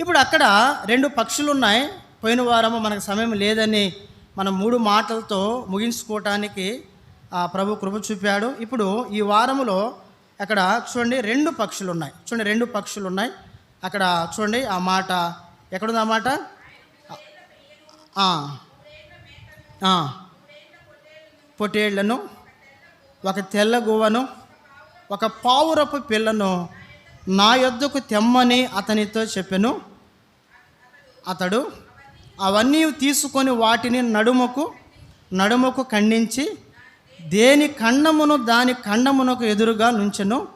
ఇప్పుడు అక్కడ రెండు పక్షులు ఉన్నాయి పోయిన వారము మనకు సమయం లేదని మనం మూడు మాటలతో ముగించుకోవటానికి ఆ ప్రభు కృప చూపాడు. ఇప్పుడు ఈ వారములో అక్కడ చూడండి రెండు పక్షులు ఉన్నాయి చూడండి రెండు పక్షులు ఉన్నాయి అక్కడ చూడండి ఆ మాట ఎక్కడుంది ఆ మాట? పొట్టేళ్ళను ఒక తెల్ల గువ్వను ఒక పావురపు పిల్లను నా యొద్దకు తెమ్మని అతనితో చెప్పాను. అతడు అవన్నీ తీసుకొని వాటిని నడుముకు నడుముకు ఖండించి దేని ఖండమును దాని ఖండమునకు ఎదురుగా నుంచెను.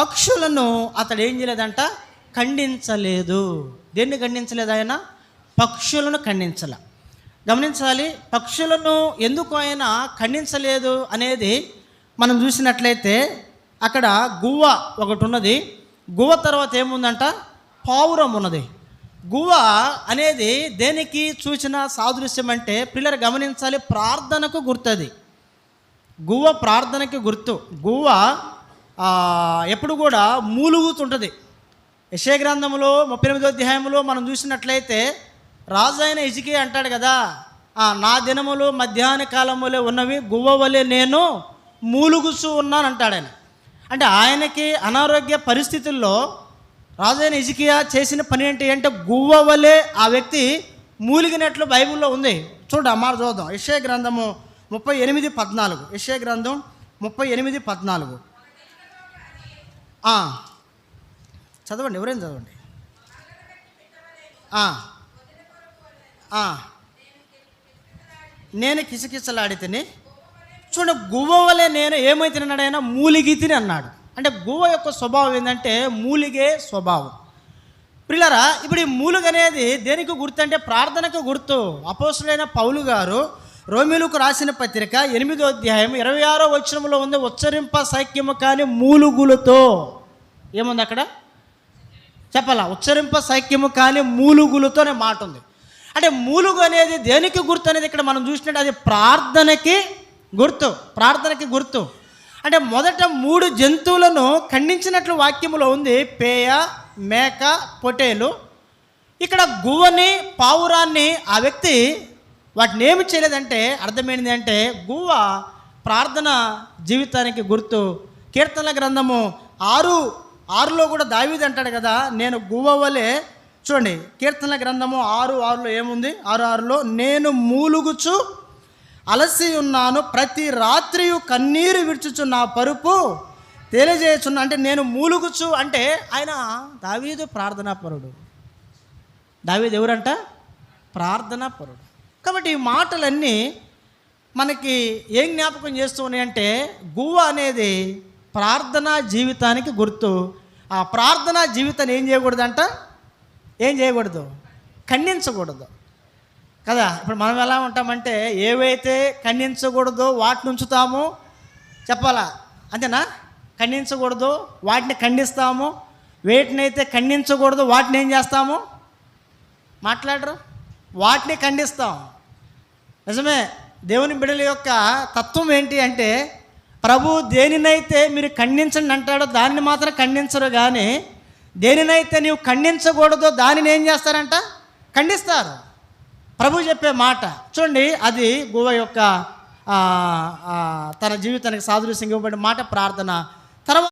పక్షులను అతడు ఏం చేయలేదంట ఖండించలేదు. దేన్ని ఖండించలేదు ఆయన? పక్షులను ఖండించల. గమనించాలి పక్షులను ఎందుకు ఆయన ఖండించలేదు అనేది మనం చూసినట్లయితే అక్కడ గువ్వ ఒకటి ఉన్నది. గువ్వ తర్వాత ఏముందంట? పావురం ఉన్నది. గువ్వ అనేది దేనికి చూసిన సాదృశ్యం అంటే పిల్లలు గమనించాలి ప్రార్థనకు గుర్తది. గువ్వ ప్రార్థనకి గుర్తు. గువ్వ ఎప్పుడు కూడా మూలుగుతుంటుంది. యశగ్రంథంలో ముప్పై ఎనిమిదో అధ్యాయంలో మనం చూసినట్లయితే రాజైన అయిన ఇజికి అంటాడు కదా నా దినములు మధ్యాహ్న కాలములే ఉన్నవి గువ్వ వలె నేను మూలుగుచూ ఉన్నాను అంటాడు ఆయన. అంటే ఆయనకి అనారోగ్య పరిస్థితుల్లో రాజైన ఇజికియా చేసిన పని ఏంటి అంటే గువ్వ వలె ఆ వ్యక్తి మూలిగినట్లు బైబిల్లో ఉంది. చూడు అమ్మారు చూద్దాం యశే గ్రంథము ముప్పై ఎనిమిది పద్నాలుగు. యశే గ్రంథం ముప్పై ఎనిమిది పద్నాలుగు. చదవండి ఎవరైనా చదవండి. నేను కిసకిసలాడితేనే చూడండి గువ్వ వలె నేను ఏమైతున్నాడు ఆయన మూలిగి తిని అన్నాడు. అంటే గువ్వ యొక్క స్వభావం ఏంటంటే మూలిగే స్వభావం. పిల్లరా ఇప్పుడు ఈ మూలుగ అనేది దేనికి గుర్తు అంటే ప్రార్థనకు గుర్తు. అపోసులైన పౌలు గారు రోమిలకు రాసిన పత్రిక ఎనిమిదో అధ్యాయం ఇరవై ఆరో వచనంలో ఉంది ఉచ్చరింప సైక్యము కానీ మూలుగులతో. ఏముంది అక్కడ? చెప్పాలా? ఉచ్చరింప సైక్యము కానీ మూలుగులతో అనే మాట ఉంది. అంటే మూలుగు అనేది దేనికి గుర్తు అనేది ఇక్కడ మనం చూసినట్టు అది ప్రార్థనకి గుర్తు ప్రార్థనకి గుర్తు. అంటే మొదట మూడు జంతువులను ఖండించినట్లు వాక్యములో ఉంది. పేయ మేక పొటేలు ఇక్కడ గువ్వని పావురాన్ని ఆ వ్యక్తి వాటిని ఏమి చేయలేదంటే అర్థమైంది అంటే గువ్వ ప్రార్థన జీవితానికి గుర్తు. కీర్తనల గ్రంథము ఆరు ఆరులో కూడా దావీది అంటాడు కదా నేను గువ్వ వలె చూడండి కీర్తనల గ్రంథము ఆరు ఆరులో ఏముంది? ఆరు ఆరులో నేను మూలుగుచు అలసి ఉన్నాను. ప్రతి రాత్రియు కన్నీరు విడుచుచు నా పరుపు తెలియజేయచున్నా అంటే నేను మూలుగుచు అంటే ఆయన దావీదు ప్రార్థనాపరుడు దావీదు ఎవరంట? ప్రార్థనాపరుడు కాబట్టి ఈ మాటలన్నీ మనకి ఏం జ్ఞాపకం చేస్తూ ఉన్నాయంటే గువ్వ అనేది ప్రార్థనా జీవితానికి గుర్తు. ఆ ప్రార్థనా జీవితాన్ని ఏం చేయకూడదంట? ఏం చేయకూడదు? ఖండించకూడదు. కదా? ఇప్పుడు మనం ఎలా ఉంటామంటే ఏవైతే ఖండించకూడదో వాటిని ఉంచుతామో చెప్పాలా? అంతేనా? ఖండించకూడదు వాటిని ఖండిస్తాము వేటినైతే ఖండించకూడదు వాటిని ఏం చేస్తాము? మాట్లాడరు. వాటిని ఖండిస్తాం. నిజమే. దేవుని బిడ్డల యొక్క తత్వం ఏంటి అంటే ప్రభు దేనినైతే మీరు ఖండించండి అంటాడో దానిని మాత్రం ఖండించరు కానీ దేనినైతే నీవు ఖండించకూడదో దానిని ఏం చేస్తారంట? ఖండిస్తారు. ప్రభు చెప్పే మాట. చూడండి అది గువ యొక్క తన జీవితానికి సాదృశ్యంగా ఇవ్వబడిన మాట ప్రార్థన. తర్వాత